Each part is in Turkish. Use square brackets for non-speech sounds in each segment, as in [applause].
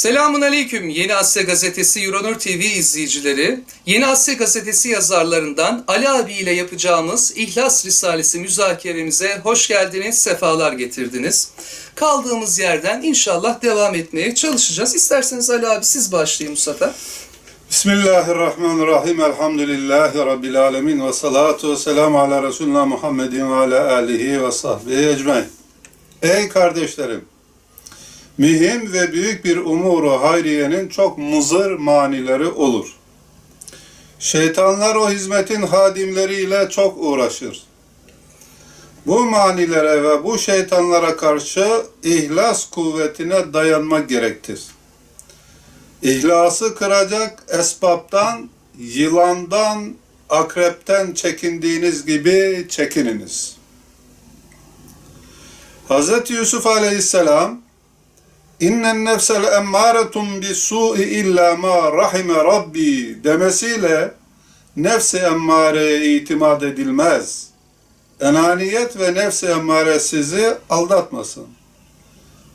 Selamun Aleyküm Yeni Asya Gazetesi Euronur TV izleyicileri. Yeni Asya Gazetesi yazarlarından Ali abi ile yapacağımız İhlas Risalesi müzakeremize hoş geldiniz, sefalar getirdiniz. Kaldığımız yerden inşallah devam etmeye çalışacağız. İsterseniz Ali abi siz başlayın bu sefer. Bismillahirrahmanirrahim. Elhamdülillahi Rabbil alemin. Ve salatu ve selamu ala Resulina Muhammedin ve ala alihi ve sahbihi ecmain. Ey kardeşlerim! Mühim ve büyük bir umuru hayriyenin çok muzır manileri olur. Şeytanlar o hizmetin hadimleriyle çok uğraşır. Bu manilere ve bu şeytanlara karşı ihlas kuvvetine dayanmak gerektir. İhlası kıracak esbaptan, yılandan, akrepten çekindiğiniz gibi çekininiz. Hz. Yusuf aleyhisselam İnnen nefsel emmâretun bis su'i illa ma rahime rabbi demesiyle nefsi emmareye itimat edilmez. Enaniyet ve nefsi emmare sizi aldatmasın.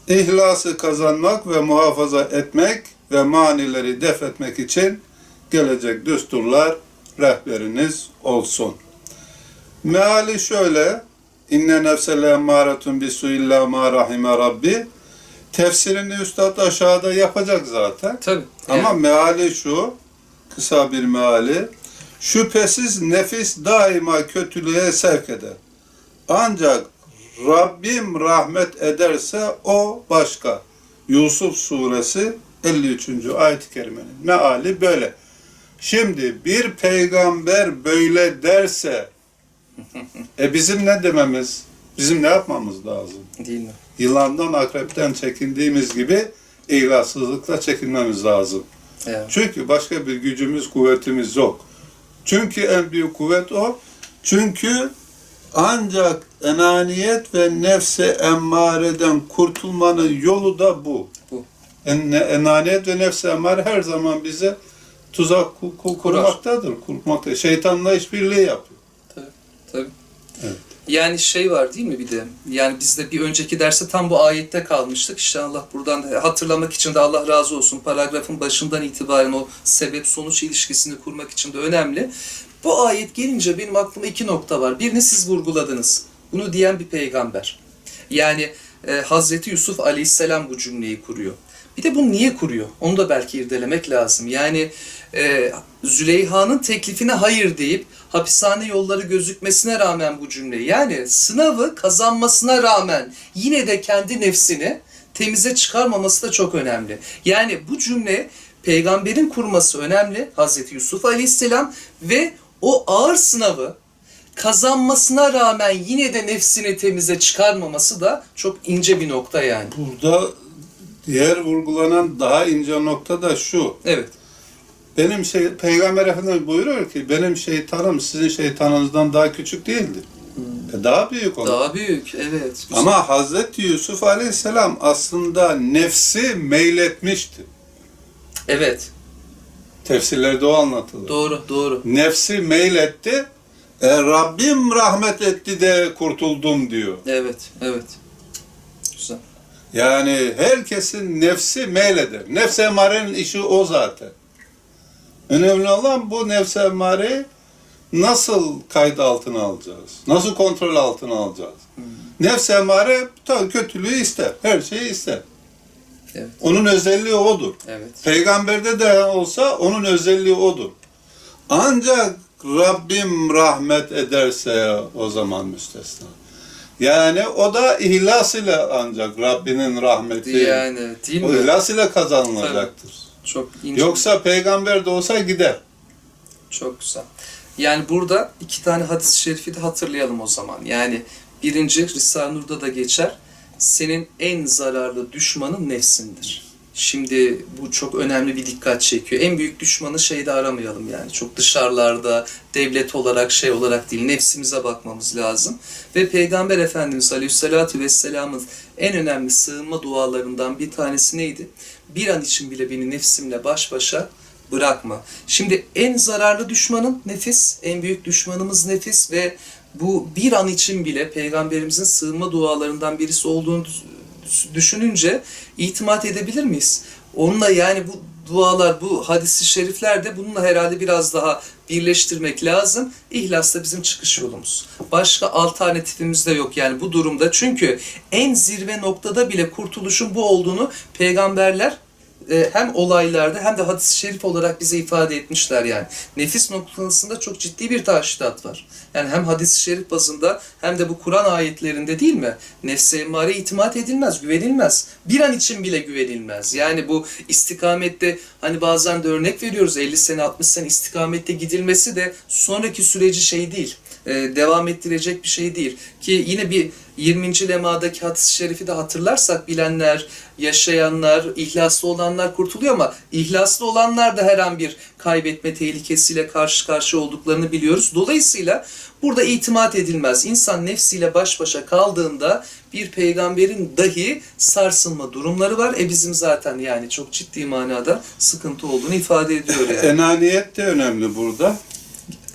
İhlası kazanmak ve muhafaza etmek ve manileri def etmek için gelecek düsturlar rehberiniz olsun. Meali şöyle, inne nefsele emmâretun bisu illa ma rahime rabbi. Tefsirini üstad aşağıda yapacak zaten. Tabii. Ama meali şu, kısa bir meali. Şüphesiz nefis daima kötülüğe sevk eder. Ancak Rabbim rahmet ederse o başka. Yusuf suresi 53. ayet-i kerimenin meali böyle. Şimdi bir peygamber böyle derse [laughs] e bizim ne dememiz, bizim ne yapmamız lazım? Değil mi? Yılandan, akrepten çekindiğimiz gibi ihlasızlıkla çekinmemiz lazım. Evet. Çünkü başka bir gücümüz, kuvvetimiz yok. Çünkü en büyük kuvvet o. Çünkü ancak enaniyet ve nefse emmareden kurtulmanın yolu da bu. Bu. En, enaniyet ve nefse emmare her zaman bize tuzak ku- ku- kurmaktadır. Kurmakta. Şeytanla işbirliği yapıyor. Tabii. Evet. Yani şey var değil mi bir de? Yani biz de bir önceki derste tam bu ayette kalmıştık. İşte Allah buradan hatırlamak için de Allah razı olsun. Paragrafın başından itibaren o sebep sonuç ilişkisini kurmak için de önemli. Bu ayet gelince benim aklıma iki nokta var. Birini siz vurguladınız. Bunu diyen bir peygamber. Yani e, Hazreti Yusuf Aleyhisselam bu cümleyi kuruyor. Bir de bunu niye kuruyor? Onu da belki irdelemek lazım. Yani e, Züleyha'nın teklifine hayır deyip hapishane yolları gözükmesine rağmen bu cümleyi yani sınavı kazanmasına rağmen yine de kendi nefsini temize çıkarmaması da çok önemli. Yani bu cümle peygamberin kurması önemli Hazreti Yusuf Aleyhisselam ve o ağır sınavı kazanmasına rağmen yine de nefsini temize çıkarmaması da çok ince bir nokta yani. Burada diğer vurgulanan daha ince nokta da şu. Evet. Benim şey, Peygamber Efendimiz buyuruyor ki benim şeytanım sizin şeytanınızdan daha küçük değildir. E, Daha büyük olur. Daha büyük, evet. Güzel. Ama Hazreti Yusuf Aleyhisselam aslında nefsi meyletmişti. Evet, Tefsirlerde o anlatılır. doğru, doğru. Nefsi meyletti, e, Rabbim rahmet etti de kurtuldum diyor. Evet, evet. Güzel. Yani herkesin nefsi meyleder. Nefs emarenin işi o zaten. Önemli olan bu nefs emareyi nasıl kayıt altına alacağız? Nasıl kontrol altına alacağız? Nefs emare tabii kötülüğü ister. Her şeyi ister. Evet. Onun özelliği odur. Evet. Peygamberde de olsa onun özelliği odur. Ancak Rabbim rahmet ederse o zaman müstesna. Yani o da ihlas ile ancak Rabbinin rahmeti Yani değil o mi? ihlas ile kazanılacaktır. Çok ince. Yoksa peygamber de olsa gider. Çok güzel. Yani burada iki tane hadis-i şerifi de hatırlayalım o zaman. Yani birinci Risale-i Nur'da da geçer. Senin en zararlı düşmanın nefsindir. Şimdi bu çok önemli bir dikkat çekiyor. En büyük düşmanı şeyde aramayalım yani. Çok dışarılarda, devlet olarak, şey olarak değil. Nefsimize bakmamız lazım. Ve Peygamber Efendimiz Aleyhisselatü Vesselam'ın en önemli sığınma dualarından bir tanesi neydi? Bir an için bile beni nefsimle baş başa bırakma. Şimdi en zararlı düşmanın nefis, en büyük düşmanımız nefis ve bu bir an için bile peygamberimizin sığınma dualarından birisi olduğunu düşününce itimat edebilir miyiz? Onunla yani bu dualar, bu hadisi şerifler de bununla herhalde biraz daha birleştirmek lazım. İhlas da bizim çıkış yolumuz. Başka alternatifimiz de yok yani bu durumda. Çünkü en zirve noktada bile kurtuluşun bu olduğunu peygamberler e, hem olaylarda hem de hadis-i şerif olarak bize ifade etmişler yani. Nefis noktasında çok ciddi bir taşidat var. Yani hem hadis-i şerif bazında hem de bu Kur'an ayetlerinde değil mi? Nefse emmare itimat edilmez, güvenilmez. Bir an için bile güvenilmez. Yani bu istikamette hani bazen de örnek veriyoruz 50 sene 60 sene istikamette gidilmesi de sonraki süreci şey değil. E, devam ettirecek bir şey değil. Ki yine bir 20. lemadaki hadis-i şerifi de hatırlarsak bilenler, yaşayanlar, ihlaslı olanlar kurtuluyor ama ihlaslı olanlar da her an bir kaybetme tehlikesiyle karşı karşıya olduklarını biliyoruz. Dolayısıyla burada itimat edilmez. İnsan nefsiyle baş başa kaldığında bir peygamberin dahi sarsılma durumları var. E bizim zaten yani çok ciddi manada sıkıntı olduğunu ifade ediyor yani. [laughs] Enaniyet de önemli burada.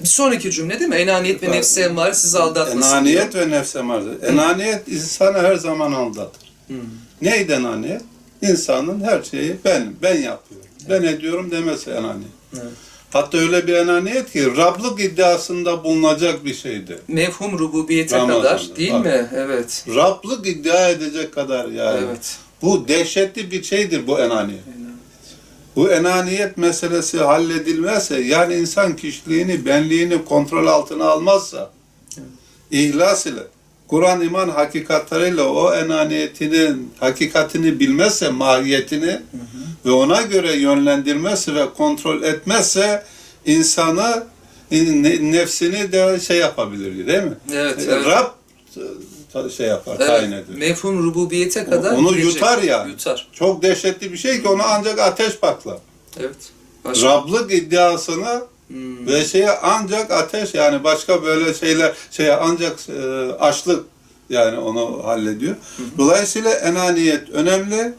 Bir sonraki cümle değil mi? Enaniyet ve nefsi emmare sizi aldatmasın. Enaniyet ve nefse marzi. Enaniyet insanı her zaman aldatır. Hmm. Neydi enaniyet? İnsanın her şeyi ben, ben yapıyorum. Ben ediyorum demesi enaniyet. Evet. Hatta öyle bir enaniyet ki Rablık iddiasında bulunacak bir şeydi. Mevhum rububiyete Ramazan'da, kadar değil bak. mi? Evet. Rablık iddia edecek kadar yani. Evet. Bu dehşetli bir şeydir bu enaniyet. Bu enaniyet meselesi halledilmezse yani insan kişiliğini, benliğini kontrol altına almazsa ihlas ile Kur'an iman hakikatleriyle o enaniyetinin hakikatini bilmezse, mahiyetini ve ona göre yönlendirmezse ve kontrol etmezse insanı ne- nefsini de şey yapabilir değil mi? Evet, evet. Rab şey yapar, Evet. ediyor. Mefhum rububiyete kadar Onu gidecek. yutar yani. Yutar. Çok dehşetli bir şey ki onu ancak ateş patlar. Evet. Başka? Rablık iddiasını Hmm. ve şeye ancak ateş yani başka böyle şeyler şeye ancak e, açlık yani onu hallediyor. Dolayısıyla enaniyet önemli.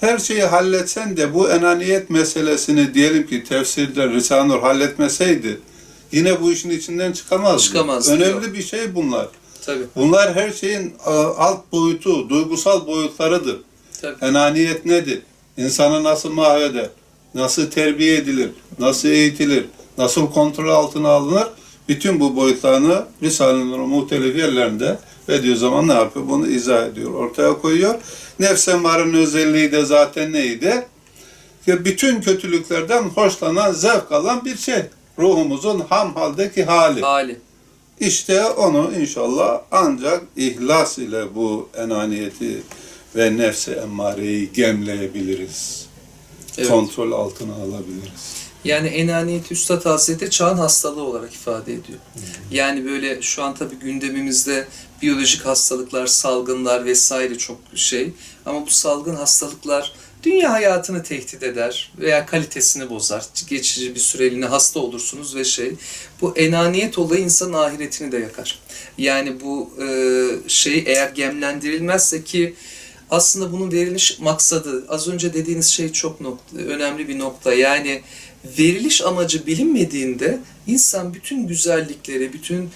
Her şeyi halletsen de bu enaniyet meselesini diyelim ki tefsirde Risale-i Nur halletmeseydi yine bu işin içinden çıkamazdı. Çıkamazdı, Önemli yok. bir şey bunlar. Tabii. Bunlar her şeyin e, alt boyutu, duygusal boyutlarıdır. Tabii. Enaniyet nedir? İnsanı nasıl mahveder? Nasıl terbiye edilir? Nasıl eğitilir? Nasıl kontrol altına alınır? Bütün bu boyutlarını Risale-i Nur'un muhtelif yerlerinde Bediüzzaman ne yapıyor? Bunu izah ediyor, ortaya koyuyor. Nefs emmarenin özelliği de zaten neydi? Ki bütün kötülüklerden hoşlanan, zevk alan bir şey. Ruhumuzun ham haldeki hali. Hali. İşte onu inşallah ancak ihlas ile bu enaniyeti ve nefsi emmareyi gemleyebiliriz. Evet. Kontrol altına alabiliriz. Yani enaniyet Üstad Hazretleri çağın hastalığı olarak ifade ediyor. Yani böyle şu an tabii gündemimizde biyolojik hastalıklar, salgınlar vesaire çok şey. Ama bu salgın hastalıklar dünya hayatını tehdit eder veya kalitesini bozar. Geçici bir süreliğine hasta olursunuz ve şey. Bu enaniyet olayı insanın ahiretini de yakar. Yani bu e, şey eğer gemlendirilmezse ki aslında bunun veriliş maksadı az önce dediğiniz şey çok nokta, önemli bir nokta. Yani veriliş amacı bilinmediğinde insan bütün güzellikleri, bütün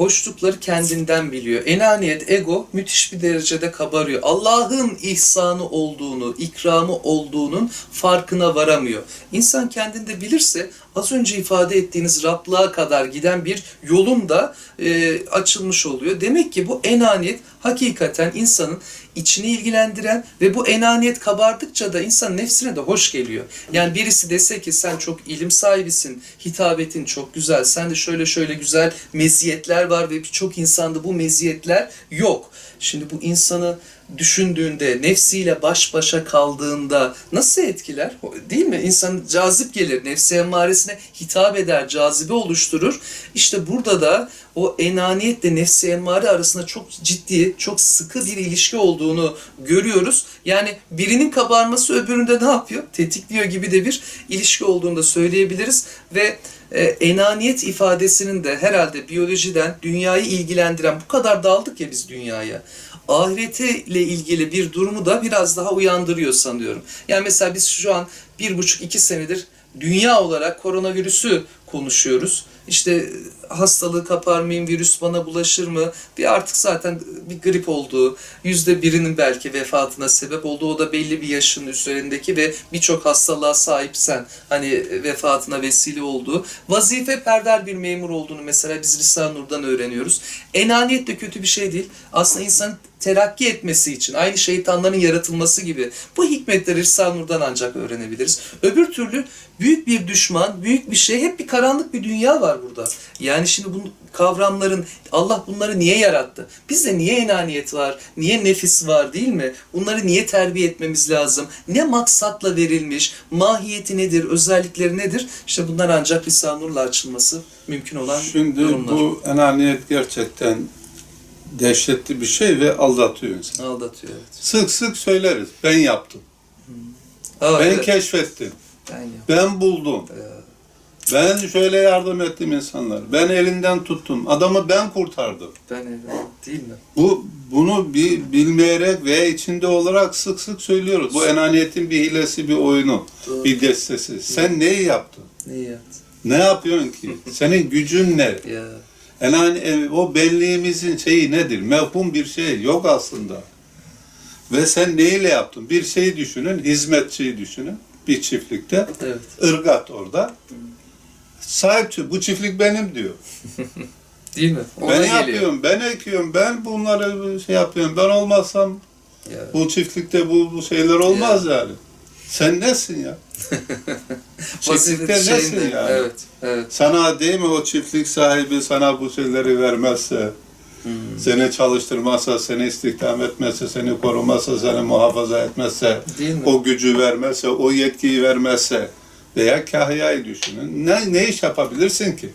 hoşlukları kendinden biliyor. Enaniyet, ego müthiş bir derecede kabarıyor. Allah'ın ihsanı olduğunu, ikramı olduğunun farkına varamıyor. İnsan kendinde bilirse az önce ifade ettiğiniz Rablığa kadar giden bir yolun da e, açılmış oluyor. Demek ki bu enaniyet hakikaten insanın içini ilgilendiren ve bu enaniyet kabardıkça da insan nefsine de hoş geliyor. Yani birisi dese ki sen çok ilim sahibisin, hitabetin çok güzel, sende şöyle şöyle güzel meziyetler var ve birçok insanda bu meziyetler yok. Şimdi bu insanı düşündüğünde, nefsiyle baş başa kaldığında nasıl etkiler? Değil mi? İnsan cazip gelir, nefsi emmaresine hitap eder, cazibe oluşturur. İşte burada da o enaniyetle nefsi emmare arasında çok ciddi, çok sıkı bir ilişki olduğunu görüyoruz. Yani birinin kabarması öbüründe ne yapıyor? Tetikliyor gibi de bir ilişki olduğunu da söyleyebiliriz. Ve e, enaniyet ifadesinin de herhalde biyolojiden dünyayı ilgilendiren bu kadar daldık ya biz dünyaya ahiretiyle ilgili bir durumu da biraz daha uyandırıyor sanıyorum. Yani mesela biz şu an bir buçuk iki senedir dünya olarak koronavirüsü konuşuyoruz. İşte hastalığı kapar mıyım, virüs bana bulaşır mı? Bir artık zaten bir grip olduğu, yüzde birinin belki vefatına sebep olduğu, o da belli bir yaşın üzerindeki ve birçok hastalığa sahipsen hani vefatına vesile olduğu, vazife perder bir memur olduğunu mesela biz Risale-i Nur'dan öğreniyoruz. Enaniyet de kötü bir şey değil. Aslında insanın terakki etmesi için, aynı şeytanların yaratılması gibi bu hikmetleri Risale-i Nur'dan ancak öğrenebiliriz. Öbür türlü büyük bir düşman, büyük bir şey, hep bir karanlık bir dünya var burada. Yani şimdi bu kavramların, Allah bunları niye yarattı? Bizde niye enaniyet var, niye nefis var değil mi? Bunları niye terbiye etmemiz lazım? Ne maksatla verilmiş, mahiyeti nedir, özellikleri nedir? İşte bunlar ancak Risale-i Nur'la açılması mümkün olan Şimdi durumlar. bu enaniyet gerçekten dehşetli bir şey ve aldatıyor insanı. Aldatıyor evet. Sık sık söyleriz. Ben yaptım. Ha, ben evet. keşfettim. Ben Ben buldum. Ben şöyle yardım ettim insanlar. Ben elinden tuttum. Adamı ben kurtardım. Ben evet. Değil mi? Bu bunu bir bilmeyerek ve içinde olarak sık sık söylüyoruz. Bu enaniyetin bir hilesi, bir oyunu, Doğru. bir destesi. Sen neyi yaptın? Neyi yaptın? Ne yapıyorsun ki? [laughs] Senin gücün ne? Ya. Enani, e, o benliğimizin şeyi nedir? Mevhum bir şey yok aslında. Ve sen neyle yaptın? Bir şeyi düşünün, hizmetçiyi düşünün. Bir çiftlikte. Evet. ırgat orada. Sahipçi, bu çiftlik benim diyor. [laughs] Değil mi? Ona ben geliyor. yapıyorum, ben ekiyorum, ben bunları şey yapıyorum. Ben olmazsam Ya. bu çiftlikte bu, bu şeyler olmaz yani. Sen nesin ya? [laughs] Çiftlikte nesin şeyinde. yani? Evet. Evet. Sana değil mi o çiftlik sahibi sana bu şeyleri vermezse, Hmm. seni çalıştırmazsa, seni istihdam etmezse, seni korumazsa, seni muhafaza etmezse, o gücü vermezse, o yetkiyi vermezse veya kahyayı düşünün. Ne, ne iş yapabilirsin ki?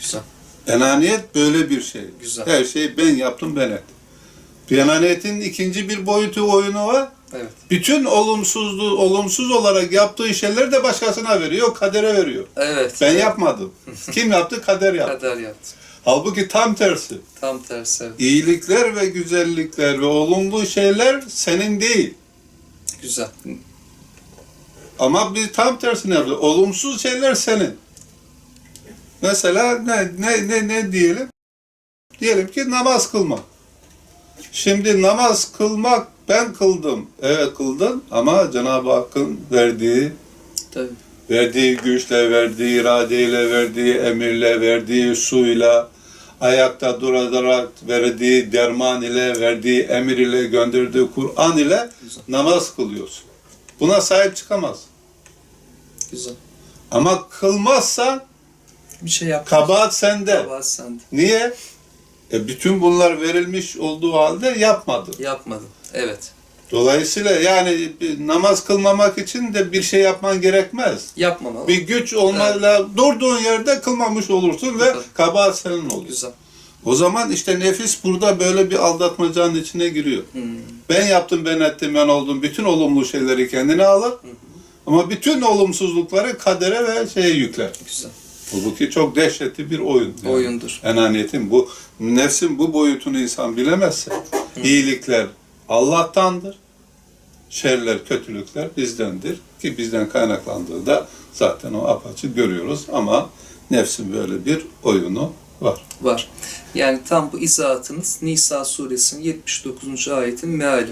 Güzel. Enaniyet böyle bir şey. Güzel. Her şeyi ben yaptım, ben ettim. Enaniyetin ikinci bir boyutu oyunu var. Evet. Bütün olumsuzluğu, olumsuz olarak yaptığı şeyleri de başkasına veriyor, kadere veriyor. Evet. Ben evet. yapmadım. [laughs] Kim yaptı? Kader yaptı. Kadar yaptı. Halbuki tam tersi. Tam tersi. Evet. İyilikler ve güzellikler ve olumlu şeyler senin değil. Güzel. Ama biz tam tersini yapıyoruz. Olumsuz şeyler senin. Mesela ne, ne, ne, ne diyelim? Diyelim ki namaz kılmak. Şimdi namaz kılmak ben kıldım. Evet kıldın ama Cenab-ı Hakk'ın verdiği Tabii. verdiği güçle, verdiği iradeyle, verdiği emirle, verdiği suyla, ayakta durarak verdiği derman ile, verdiği emir ile, gönderdiği Kur'an ile namaz kılıyorsun. Buna sahip çıkamaz. Güzel. Ama kılmazsa Bir şey yap. kabahat sende. Kabahat sende. Niye? E bütün bunlar verilmiş olduğu halde yapmadı. Yapmadın. Evet. Dolayısıyla yani namaz kılmamak için de bir şey yapman gerekmez. Yapmamalı. Bir güç olmayla durduğun yerde kılmamış olursun ve kabahat senin olur. Güzel. O zaman işte nefis burada böyle bir aldatmacanın içine giriyor. Hmm. Ben yaptım, ben ettim, ben oldum. Bütün olumlu şeyleri kendine alır. Ama bütün olumsuzlukları kadere ve şeye yükler. Güzel. Halbuki çok dehşetli bir oyun. yani. Oyundur. Enaniyetin bu, nefsin bu boyutunu insan bilemezse, iyilikler Allah'tandır, şerler, kötülükler bizdendir. Ki bizden kaynaklandığı da zaten o apaçık görüyoruz ama nefsin böyle bir oyunu var. Var. Yani tam bu izahatınız Nisa suresinin 79. ayetin meali.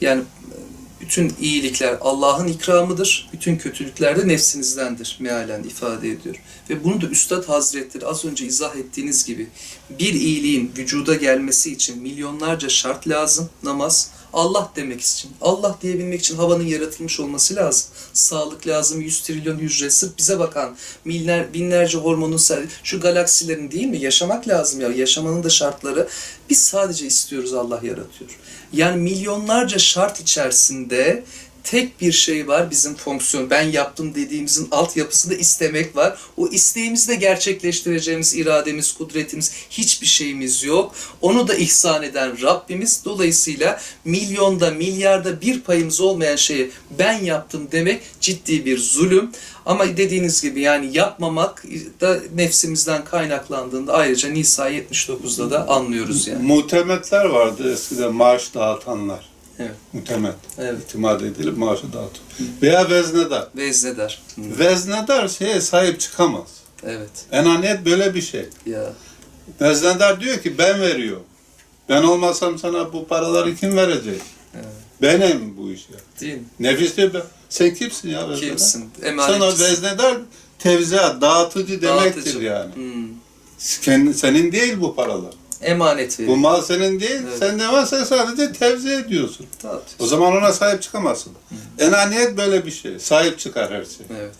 Yani e, bütün iyilikler Allah'ın ikramıdır, bütün kötülükler de nefsinizdendir mealen ifade ediyor. Ve bunu da Üstad Hazretleri az önce izah ettiğiniz gibi bir iyiliğin vücuda gelmesi için milyonlarca şart lazım, namaz, Allah demek için, Allah diyebilmek için havanın yaratılmış olması lazım. Sağlık lazım, 100 trilyon hücre, sırf bize bakan binler, binlerce hormonun şu galaksilerin değil mi? Yaşamak lazım ya, yaşamanın da şartları. Biz sadece istiyoruz Allah yaratıyor. Yani milyonlarca şart içerisinde tek bir şey var bizim fonksiyon ben yaptım dediğimizin altyapısında istemek var. O isteğimizi de gerçekleştireceğimiz irademiz, kudretimiz hiçbir şeyimiz yok. Onu da ihsan eden Rabbimiz. Dolayısıyla milyonda, milyarda bir payımız olmayan şeyi ben yaptım demek ciddi bir zulüm. Ama dediğiniz gibi yani yapmamak da nefsimizden kaynaklandığında ayrıca Nisa 79'da da anlıyoruz yani. Muhtemetler vardı eskiden maaş dağıtanlar. Evet. Muhtemet. Evet. İtimat edilip maaşı dağıtıyor. Veya veznedar. Veznedar. Hı. Veznedar şeye sahip çıkamaz. Evet. Enaniyet böyle bir şey. Ya. Veznedar diyor ki ben veriyorum. Ben olmasam sana bu paraları kim verecek? Evet. Benim bu iş ya. Değil mi? Nefis diyor ben. Sen kimsin ya veznedar? Kimsin? Sana Emanetçisin. veznedar tevziat, dağıtıcı demektir Dağıtıcı. yani. Hmm. Senin değil bu paralar. Emanet Bu mal senin değil. Evet. Sen de var sen sadece tevzi ediyorsun. O Dağıtıyorsun. zaman ona sahip çıkamazsın. Enaniyet böyle bir şey. Sahip çıkar her şey. Evet.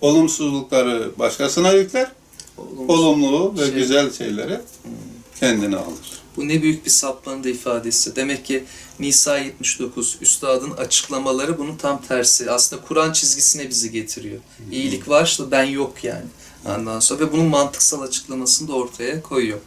Olumsuzlukları başkasına yükler. Olumsuz. Olumlu ve Şey- güzel şeyleri kendine alır. Bu ne büyük bir sapmanın da ifadesi. Demek ki Nisa 79, Üstad'ın açıklamaları bunun tam tersi. Aslında Kur'an çizgisine bizi getiriyor. İyilik varsa ben yok yani. Ondan sonra ve bunun mantıksal açıklamasını da ortaya koyuyor.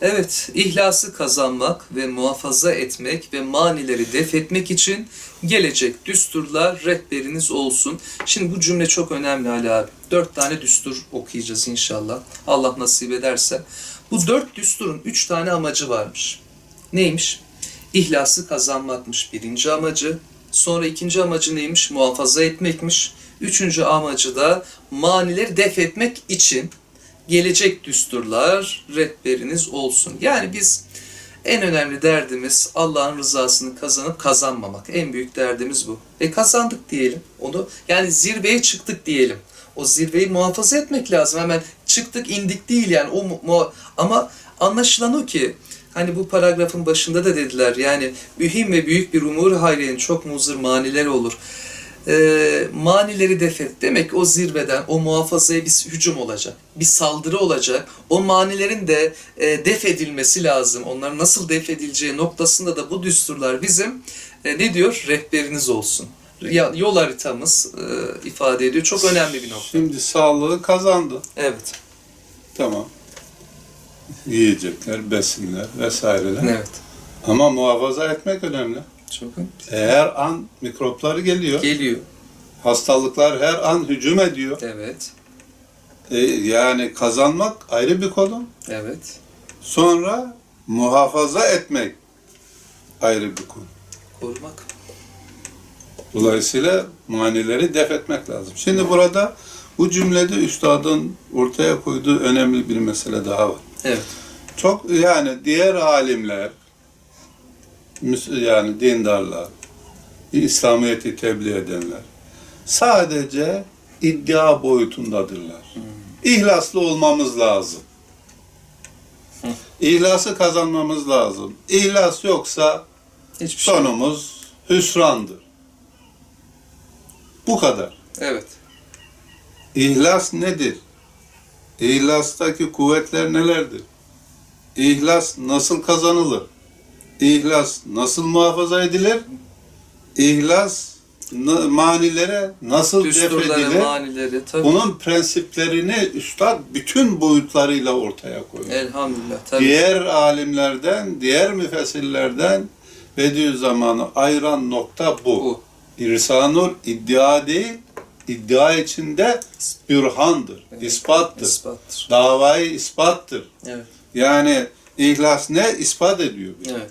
Evet, ihlası kazanmak ve muhafaza etmek ve manileri def etmek için gelecek düsturlar rehberiniz olsun. Şimdi bu cümle çok önemli Ali abi. Dört tane düstur okuyacağız inşallah. Allah nasip ederse. Bu dört düsturun üç tane amacı varmış. Neymiş? İhlası kazanmakmış birinci amacı. Sonra ikinci amacı neymiş? Muhafaza etmekmiş. Üçüncü amacı da manileri def etmek için gelecek düsturlar rehberiniz olsun. Yani biz en önemli derdimiz Allah'ın rızasını kazanıp kazanmamak. En büyük derdimiz bu. E kazandık diyelim onu. Yani zirveye çıktık diyelim. O zirveyi muhafaza etmek lazım. Hemen çıktık indik değil yani. O mu- ama anlaşılan o ki hani bu paragrafın başında da dediler yani mühim ve büyük bir umur hayrenin çok muzır maniler olur. E, manileri def et. Demek ki o zirveden, o muhafazaya bir hücum olacak. Bir saldırı olacak. O manilerin de e, def edilmesi lazım. Onların nasıl def edileceği noktasında da bu düsturlar bizim e, ne diyor? Rehberiniz olsun. Ya, yol haritamız e, ifade ediyor. Çok önemli bir nokta. Şimdi sağlığı kazandı. Evet. Tamam. Yiyecekler, besinler vesaireler. Evet. Ama muhafaza etmek önemli. Çok Her an mikroplar geliyor. geliyor. Hastalıklar her an hücum ediyor. Evet. E, yani kazanmak ayrı bir konu. Evet. Sonra muhafaza etmek ayrı bir konu. Korumak. Dolayısıyla manileri def etmek lazım. Şimdi burada bu cümlede üstadın ortaya koyduğu önemli bir mesele daha var. Evet. Çok yani diğer alimler, yani dindarlar, İslamiyet'i tebliğ edenler sadece iddia boyutundadırlar. İhlaslı olmamız lazım. İhlası kazanmamız lazım. İhlas yoksa Hiçbir şey. sonumuz hüsrandır. Bu kadar. Evet. İhlas nedir? İhlastaki kuvvetler nelerdir? İhlas nasıl kazanılır? İhlas nasıl muhafaza edilir? İhlas manilere nasıl def Düsturları, edilir? manileri. Tabii. Bunun prensiplerini üstad bütün boyutlarıyla ortaya koyuyor. Elhamdülillah. Tabii. Diğer alimlerden, diğer müfessirlerden Bediüzzaman'ı ayıran nokta bu. Bu. İrsanur iddia değil, iddia içinde bürhandır, Evet. ispattır. İspattır. Davayı ispattır. Evet. Yani ihlas ne? ispat ediyor. Evet.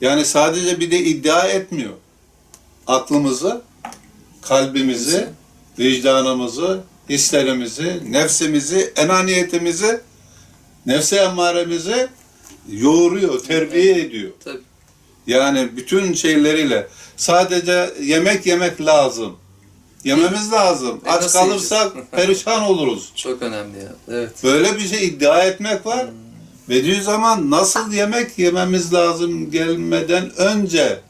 Yani sadece bir de iddia etmiyor. Aklımızı, kalbimizi, vicdanımızı, hislerimizi, nefsimizi, enaniyetimizi, nefse emmaremizi yoğuruyor, terbiye ediyor. Tabii. Yani bütün şeyleriyle. Sadece yemek yemek lazım. Yememiz lazım. E, Aç kalırsak yiyeceğiz? [laughs] perişan oluruz. Çok önemli ya. Evet. Böyle bir şey iddia etmek var. Bediüzzaman nasıl yemek yememiz lazım gelmeden önce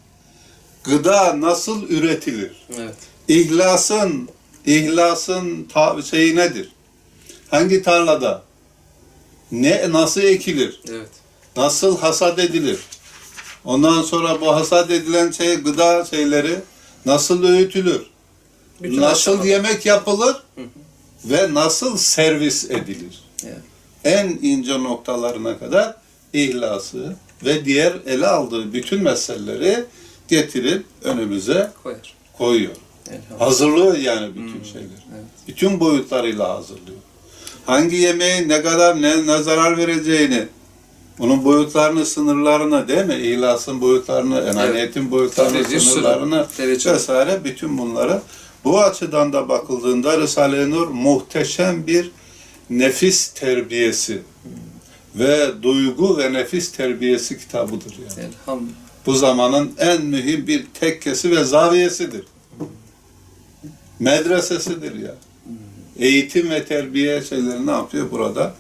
gıda nasıl üretilir? Evet. İhlasın, ihlasın ta- şeyi nedir? Hangi tarlada? Ne nasıl ekilir? Evet. Nasıl hasat edilir? Ondan sonra bu hasat edilen şey gıda şeyleri nasıl öğütülür? Bütün nasıl aşamalar. yemek yapılır Hı hı. ve nasıl servis edilir? Evet. En ince noktalarına kadar ihlası ve diğer ele aldığı bütün meseleleri getirip önümüze Koyar. koyuyor. Elhamdülillah. Hazırlıyor yani bütün Hmm, şeyleri. Evet. Bütün boyutlarıyla hazırlıyor. Hangi yemeğin ne kadar ne, ne zarar vereceğini, bunun boyutlarını, sınırlarını değil mi? İhlasın boyutlarını, enaniyetin boyutlarını, Tabii, sınırlarını vesaire bütün bunları bu açıdan da bakıldığında Risale-i Nur muhteşem bir nefis terbiyesi ve duygu ve nefis terbiyesi kitabıdır yani. Elhamdülillah. Bu zamanın en mühim bir tekkesi ve zaviyesidir. Medresesidir ya. Eğitim ve terbiye şeyleri ne yapıyor burada?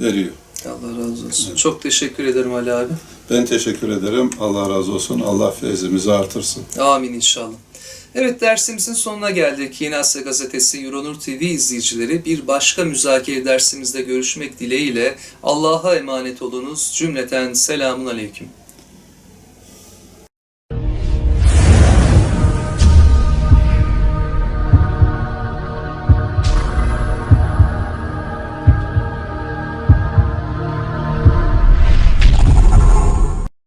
Veriyor. Allah razı olsun. Çok teşekkür ederim Ali abi. Ben teşekkür ederim. Allah razı olsun. Allah feyzimizi artırsın. Amin inşallah. Evet dersimizin sonuna geldik. Yeni Asya Gazetesi Euronur TV izleyicileri bir başka müzakere dersimizde görüşmek dileğiyle Allah'a emanet olunuz. Cümleten selamun aleyküm.